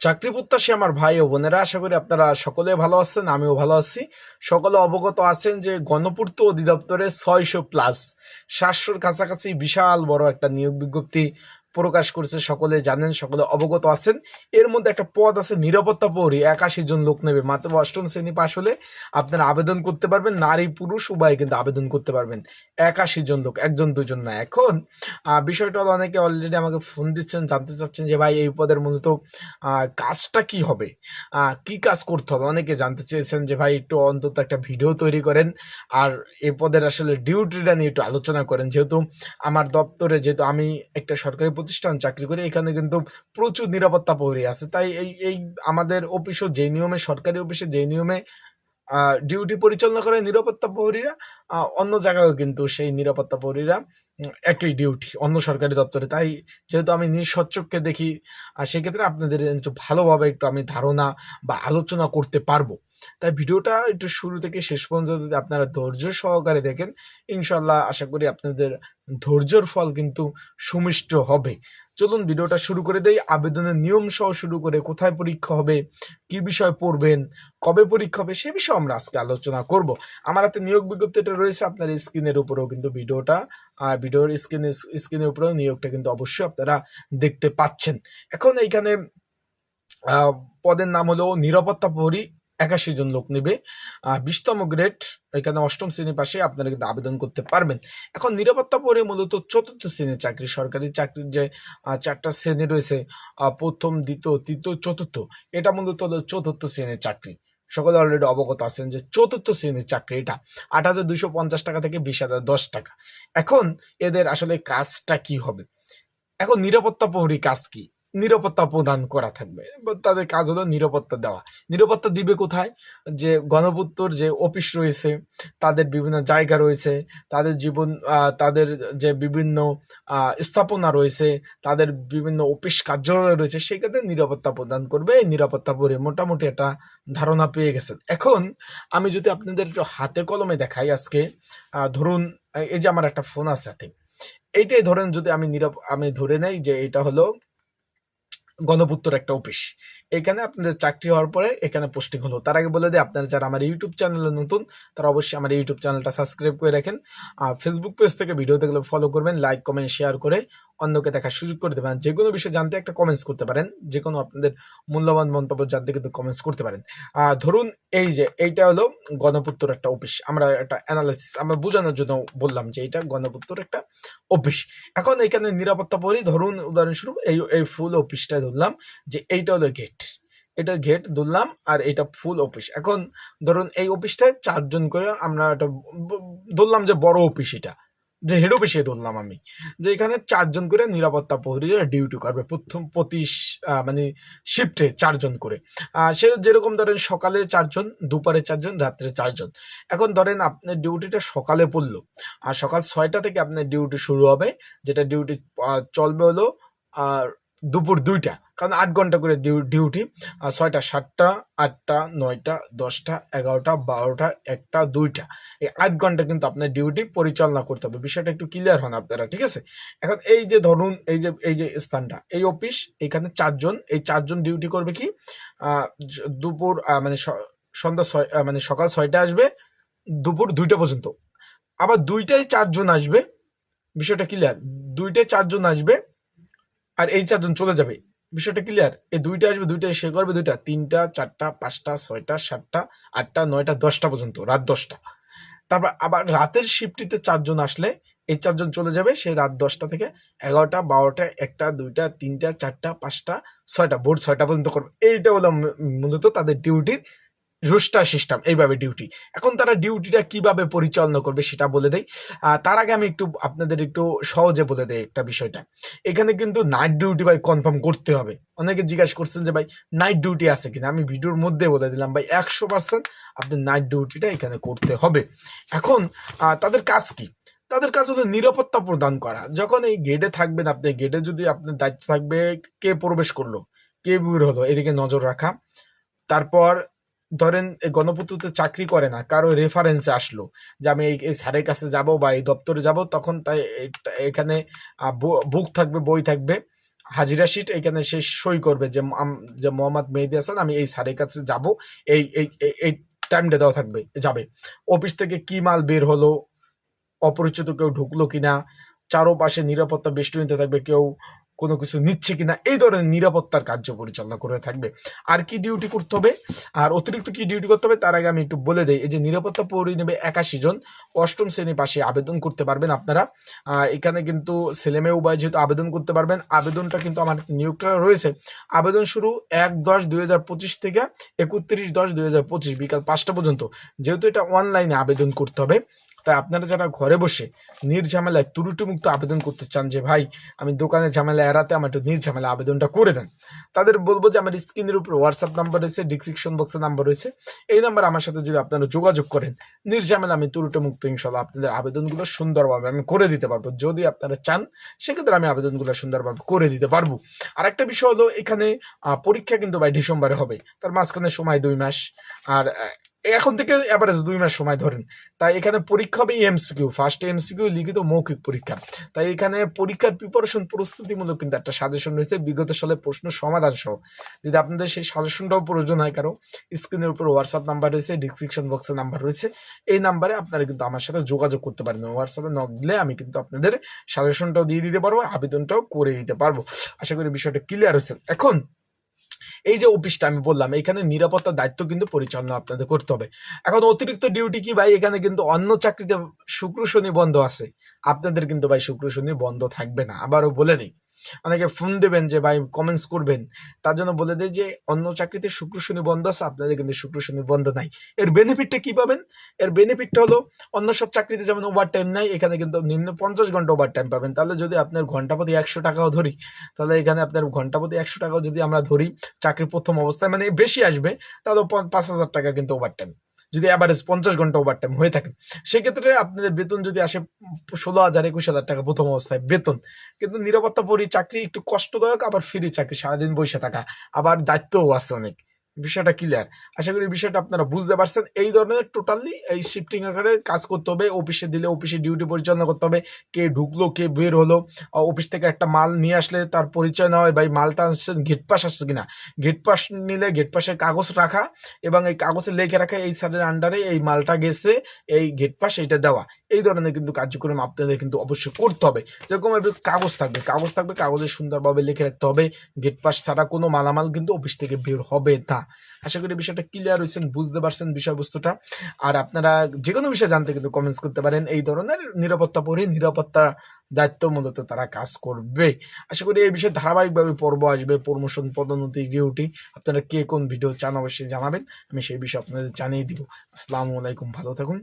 চাকরি প্রত্যাশী আমার ভাই ও বোনেরা, আশা করি আপনারা সকলে ভালো আছেন, আমিও ভালো আছি। সকলে অবগত আছেন যে গণপূর্ত অধিদপ্তরে ছয়শো প্লাস সাতশোর কাছাকাছি বিশাল বড় একটা নিয়োগ বিজ্ঞপ্তি প্রকাশ করেছে, সকলে জানেন, সকলে অবগত আছেন। এর মধ্যে একটা পদ আছে, নিরাপত্তা প্রহরী। একাশি জন লোক নেবে। মাত্র অষ্টম শ্রেণি পাশ হলে আপনারা আবেদন করতে পারবেন। নারী, পুরুষ, উভয় কিন্তু আবেদন করতে পারবেন। একাশি জন লোক, একজন, দুজন না। এখন বিষয়টা হলো অনেকে অলরেডি আমাকে ফোন দিচ্ছেন, জানতে চাচ্ছেন যে, ভাই, এই পদের মূলত কাজটা কি হবে? কি কাজ করতে হবে? অনেকে জানতে চেয়েছেন যে, ভাই, একটু অন্তত একটা ভিডিও তৈরি করেন। আর এই পদের আসলে ডিউটিটা নিয়ে একটু আলোচনা করেন। যেহেতু আমার দপ্তরে, যেহেতু আমি একটা সরকারি প্রতিষ্ঠান, চাকরি করি এখানে কিন্তু প্রচুর নিরাপত্তা প্রহরী আছে তাই এই এই আমাদের অফিসও যে নিয়মে, সরকারি অফিসে যে নিয়মে ডিউটি পরিচালনা করে নিরাপত্তা প্রহরীরা অন্য জায়গায়ও কিন্তু সেই নিরাপত্তা প্রহরীরা একই ডিউটি অন্য সরকারি দপ্তরে। তাই যেহেতু আমি নিজ দেখি আর সেক্ষেত্রে আপনাদের একটু ভালোভাবে একটু আমি ধারণা বা আলোচনা করতে পারব। তাই ভিডিওটা একটু শুরু থেকে শেষ পর্যন্ত যদি আপনারা ধৈর্য সহকারে দেখেন ইনশাল্লাহ আশা করি আপনাদের ধৈর্যর ফল কিন্তু সুমিষ্ট হবে। চলুন ভিডিওটা শুরু করে দেই। আবেদনের নিয়ম সহ শুরু করে কোথায় পরীক্ষা হবে, কি বিষয় পড়বেন, কবে পরীক্ষা হবে, সে বিষয়ে আমরা আজকে আলোচনা করব। আমার হাতে নিয়োগ বিজ্ঞপ্তিটা রয়েছে, আপনার স্ক্রিনের উপরেও কিন্তু ভিডিওটা ভিডিওর স্ক্রিন, স্ক্রিনের উপরেও নিয়োগটা কিন্তু অবশ্যই আপনারা দেখতে পাচ্ছেন। এখন এইখানে পদের নাম হলো নিরাপত্তা প্রহরী একাশি জন লোক নেবে। বিশতম গ্রেড, এখানে অষ্টম শ্রেণি পাশে আপনারা কিন্তু আবেদন করতে পারবেন। এখন নিরাপত্তা প্রহরী মূলত চতুর্থ শ্রেণির চাকরি, সরকারি চাকরির যে চারটা শ্রেণি রয়েছে প্রথম, দ্বিতীয়, তৃতীয়, চতুর্থ, এটা মূলত চতুর্থ শ্রেণির চাকরি। সকলে অলরেডি অবগত আছেন যে চতুর্থ শ্রেণির চাকরি এটা। আট হাজার দুইশো পঞ্চাশ টাকা থেকে বিশ হাজার দশ টাকা। এখন এদের আসলে কাজটা কি হবে? এখন নিরাপত্তা প্রহরী কাজ কি? নিরাপত্তা প্রদান করা থাকবে। তাদের কাজ হলো নিরাপত্তা দেওয়া। নিরাপত্তা দিবে কোথায়? যে গণপূর্তর যে অফিস রয়েছে, তাদের বিভিন্ন জায়গা রয়েছে, তাদের জীবন তাদের যে বিভিন্ন স্থাপনা রয়েছে, তাদের বিভিন্ন অফিস কার্যালয় রয়েছে সেক্ষেত্রে নিরাপত্তা প্রদান করবে। এই নিরাপত্তা পরে মোটামুটি একটা ধারণা পেয়ে গেছেন এখন আমি যদি আপনাদের হাতে কলমে দেখাই আজকে ধরুন, এই যে আমার একটা ফোন আছে হাতে। এইটাই ধরেন যদি আমি নিরাপ, আমি ধরে নেই যে এটা হলো গণপূর্তর একটা অফিস। এখানে আপনাদের চাকরি হওয়ার পরে এখানে পোস্টিং হলো। তার আগে বলে দিই আপনারা যারা আমার ইউটিউব চ্যানেলে নতুন তারা অবশ্যই আমার ইউটিউব চ্যানেলটা সাবস্ক্রাইব করে রাখেন। আর ফেসবুক পেজ থেকে ভিডিও দেখলে ফলো করবেন লাইক কমেন্ট শেয়ার করে অন্যকে দেখার সুযোগ করে দেবেন। যে কোনো বিষয়ে জানতে একটা কমেন্টস করতে পারেন যে কোনো আপনাদের মূল্যবান মন্তব্য জানতে কিন্তু কমেন্টস করতে পারেন। আহ, ধরুন এই যে এইটা হলো গণপূর্তর একটা অফিস। আমরা একটা অ্যানালাইসিস আমরা বোঝানোর জন্য বললাম যে এটা গণপূর্তর একটা অফিস। এখন এখানে নিরাপত্তা পরি ধরুন উদাহরণস্বরূপ এই এই ফুল অফিসটা ধরলাম যে এইটা হলো গেট এটা গেট ধরলাম আর এটা ফুল অফিস। এখন ধরুন এই অফিসটায় চারজন করে আমরা একটা ধরলাম যে বড় অফিস এটা, যে হেড অফিসে ধরলাম আমি। যে এখানে চারজন করে নিরাপত্তা প্রহরীরা ডিউটি করবে প্রথম প্রতি মানে শিফটে চারজন করে। সে যেরকম ধরেন সকালে চারজন, দুপুরে চারজন, রাত্রে চারজন। এখন ধরেন আপনার ডিউটিটা সকালে পড়ল। আর সকাল ছয়টা থেকে আপনার ডিউটি শুরু হবে, যেটা ডিউটি চলবে হলো আর দুপুর দুইটা, কারণ আট ঘণ্টা করে ডিউ- ডিউটি ছয়টা, সাতটা, আটটা, নয়টা, দশটা, এগারোটা, বারোটা, একটা, দুইটা। এই আট ঘণ্টা কিন্তু আপনার ডিউটি পরিচালনা করতে হবে। বিষয়টা একটু ক্লিয়ার হন আপনারা, ঠিক আছে? এখন এই যে ধরুন, এই যে এই যে স্থানটা, এই অফিস এখানে চারজন, এই চারজন ডিউটি করবে কি? দুপুর মানে সন্ধ্যা ছয় মানে সকাল ছয়টা আসবে, দুপুর দুইটা পর্যন্ত। আবার দুইটায় চারজন আসবে, বিষয়টা ক্লিয়ার দুইটায় চারজন আসবে আর এই চারজন চলে যাবে। বিষয়টা ক্লিয়ার এই দুইটা আসবে, দুইটা সে করবে, দুইটা তিনটা, চারটা, পাঁচটা, ছয়টা, সাতটা, আটটা, নয়টা, দশটা পর্যন্ত, রাত দশটা। তারপর আবার রাতের শিফটিতে চারজন আসলে এই চারজন চলে যাবে, সেই রাত দশটা থেকে এগারোটা, বারোটা, একটা, দুইটা, তিনটা, চারটা, পাঁচটা, ছয়টা, ভোর ছয়টা পর্যন্ত করবে। এইটা হলো মূলত তাদের ডিউটির রোস্টার সিস্টেম এইভাবে ডিউটি এখন তারা ডিউটিটা কীভাবে পরিচালনা করবে সেটা বলে দেয় তার আগে আমি একটু আপনাদের একটু সহজে বলে দেয় একটা বিষয়টা। এখানে কিন্তু নাইট ডিউটি ভাই কনফার্ম করতে হবে। অনেকে জিজ্ঞাসা করছেন যে, ভাই নাইট ডিউটি আছে কিনা? আমি ভিডিওর মধ্যে বলে দিলাম, ভাই, একশো পার্সেন্ট আপনি নাইট ডিউটিটা এখানে করতে হবে। এখন তাদের কাজ কি? তাদের কাজ হলো নিরাপত্তা প্রদান করা। যখন এই গেটে থাকবেন আপনি গেটে যদি আপনার দায়িত্ব থাকবে, কে প্রবেশ করল? কে বের হলো? এদিকে নজর রাখা। তারপর ধরেন গণপূর্ততে চাকরি করে না, কারও রেফারেন্সে আসলো যে আমি এই স্যারের কাছে যাব বা এই দপ্তরে যাব, তখন তাই এখানে বুক থাকবে, বই থাকবে, হাজিরা শিট এখানে সে সই করবে যে যে মোহাম্মদ মেহেদি হাসান, আমি এই স্যারের কাছে যাব, এই এই, এই- এই টাইমটা দেওয়া থাকবে, যাবে। অফিস থেকে কি মাল বের হলো, অপরিচিত কেউ ঢুকলো কিনা, চারোপাশে নিরাপত্তা বেষ্টনীতে থাকবে কেউ কোনো কিছু নিচ্ছে কিনা, এই ধরনের নিরাপত্তার কার্য পরিচালনা করে থাকবে। আর কি ডিউটি করতে হবে? আর অতিরিক্ত কি ডিউটি করতে হবে? তার আগে আমি একটু বলে দেই, এই যে নিরাপত্তা পৌরি নেবে একাশি জন অষ্টম শ্রেণি পাশে আবেদন করতে পারবেন আপনারা। এখানে কিন্তু ছেলেমেয়ে উভয় যেহেতু আবেদন করতে পারবেন, আবেদনটা কিন্তু আমার নিয়োগটা রয়েছে। আবেদন শুরু এক দশ দুই হাজার পঁচিশ থেকে একত্রিশ দশ দুই হাজার পঁচিশ বিকাল পাঁচটা পর্যন্ত। যেহেতু এটা অনলাইনে আবেদন করতে হবে। তাই আপনারা যারা ঘরে বসে নির্ঝামেলায় ত্রুটিমুক্ত আবেদন করতে চান যে, ভাই, আমি দোকানে ঝামেলা এড়াতে আমার একটু নির্ঝামেলা আবেদনটা করে দেন। তাদের বলব যে, আমার স্ক্রিনের উপর হোয়াটসঅ্যাপ নাম্বার রয়েছে ডিসক্রিপশন বক্সে নাম্বার রয়েছে। এই নাম্বার আমার সাথে যদি আপনারা যোগাযোগ করেন নির্ঝামেলা আমি ত্রুটিমুক্ত ইনশাল্লাহ আপনাদের আবেদনগুলো সুন্দরভাবে আমি করে দিতে পারব। যদি আপনারা চান, সেক্ষেত্রে আমি আবেদনগুলো সুন্দরভাবে করে দিতে পারব। আর একটা বিষয় হলো, এখানে পরীক্ষা কিন্তু ভাই ডিসেম্বরে হবে। তার মাঝখানে সময় দুই মাস। আর এখন থেকে অ্যাভারেজ দুই মাস সময় ধরেন। তাই এখানে পরীক্ষা হবে এমসিকিউ ফার্স্ট এমসিকিউ লিখিত মৌখিক পরীক্ষা। তাই এখানে পরীক্ষার প্রিপারেশন প্রস্তুতিমূলক কিন্তু একটা সাজেশন রয়েছে, বিগত সালে প্রশ্ন সমাধান সহ। যদি আপনাদের সেই সাজেশনটাও প্রয়োজন হয় কারও স্ক্রিনের উপর হোয়াটসঅ্যাপ নাম্বার রয়েছে ডিসক্রিপশন বক্সে নাম্বার রয়েছে। এই নাম্বারে আপনারা কিন্তু আমার সাথে যোগাযোগ করতে পারেন। হোয়াটসঅ্যাপে নক দিলে আমি কিন্তু আপনাদের সাজেশনটাও দিয়ে দিতে পারব, আবেদনটাও করে দিতে পারব। আশা করি বিষয়টা ক্লিয়ার হয়েছে। এখন এই যে অফিসটা আমি বললাম, এখানে নিরাপত্তার দায়িত্ব কিন্তু পরিচালনা আপনাদের করতে হবে। এখন অতিরিক্ত ডিউটি কি ভাই? এখানে কিন্তু অন্য চাকরিতে শুক্র, শনি বন্ধ আছে। আপনাদের কিন্তু ভাই শুক্র, শনি বন্ধ থাকবে না, আবারও বলে দিই। অনেকে ফোন দেবেন যে, ভাই কমেন্টস করবেন। তার জন্য বলে দেয় যে, অন্য চাকরিতে শুক্র, শনি, বন্ধ আছে, আপনাদের কিন্তু শুক্র, শনি, বন্ধ নাই। এর বেনিফিটটা কি পাবেন? এর বেনিফিটটা হলো, অন্য সব চাকরিতে যেমন ওভার টাইম নাই, এখানে কিন্তু নিম্ন পঞ্চাশ ঘণ্টা ওভার টাইম পাবেন। তাহলে যদি আপনার ঘণ্টা প্রতি একশো টাকাও ধরি, তাহলে এখানে আপনার ঘণ্টা প্রতি একশো টাকাও যদি আমরা ধরি, চাকরির প্রথম অবস্থায় মানে বেশি আসবে, তাহলে পাঁচ হাজার টাকা কিন্তু ওভার টাইম যদি অ্যাভারেজ পঞ্চাশ ঘণ্টা ওভার টাইম হয়ে থাকে, সেক্ষেত্রে আপনাদের বেতন যদি আসে ষোলো হাজার, একুশ হাজার টাকা প্রথম অবস্থায় বেতন। কিন্তু নিরাপত্তা পরি, চাকরি একটু কষ্টদায়ক, আবার ফ্রি চাকরি, সারাদিন বসে থাকা, আবার দায়িত্বও আছে অনেক। বিষয়টা ক্লিয়ার আশা করি বিষয়টা আপনারা বুঝতে পারছেন। এই ধরনের টোটালি এই শিফটিং আকারে কাজ করতে হবে। অফিসে দিলে অফিসে ডিউটি পরিচালনা করতে হবে। কে ঢুকলো, কে বের হলো অফিস থেকে একটা মাল নিয়ে আসলে তার পরিচয় নেওয়া হয় ভাই, মালটা আসছে গেট পাস আসছে কিনা? গেট পাস নিলে গেট পাসের কাগজ রাখা এবং এই কাগজে লিখে রাখা এই স্যারের আন্ডারে এই মালটা গেছে, এই গেট পাস এইটা দেওয়া। এই ধরনের কিন্তু কার্যক্রম আপনাদের কিন্তু অবশ্যই করতে হবে। যেরকম কাগজ থাকবে কাগজ থাকবে, কাগজে সুন্দরভাবে লিখে রাখতে হবে। গেট পাস ছাড়া কোনো মালামাল কিন্তু অফিস থেকে বের হবে না। আশা করি বিষয়টা ক্লিয়ার হয়েছেন, বুঝতে পারছেন বিষয়বস্তুটা। আর আপনারা যে কোনো বিষয়ে জানতে কিন্তু কমেন্টস করতে পারেন। এই ধরনের নিরাপত্তা পরি নিরাপত্তা দায়িত্ব মূলত তারা কাজ করবে। আশা করি এই বিষয়ে ধারাবাহিকভাবে পর্ব আসবে প্রমোশন পদোন্নতি ডিউটি আপনারা কে কোন ভিডিও চান অবশ্যই জানাবেন। আমি সেই বিষয়ে আপনাদের জানিয়ে দিব। আসসালামু আলাইকুম, ভালো থাকুন।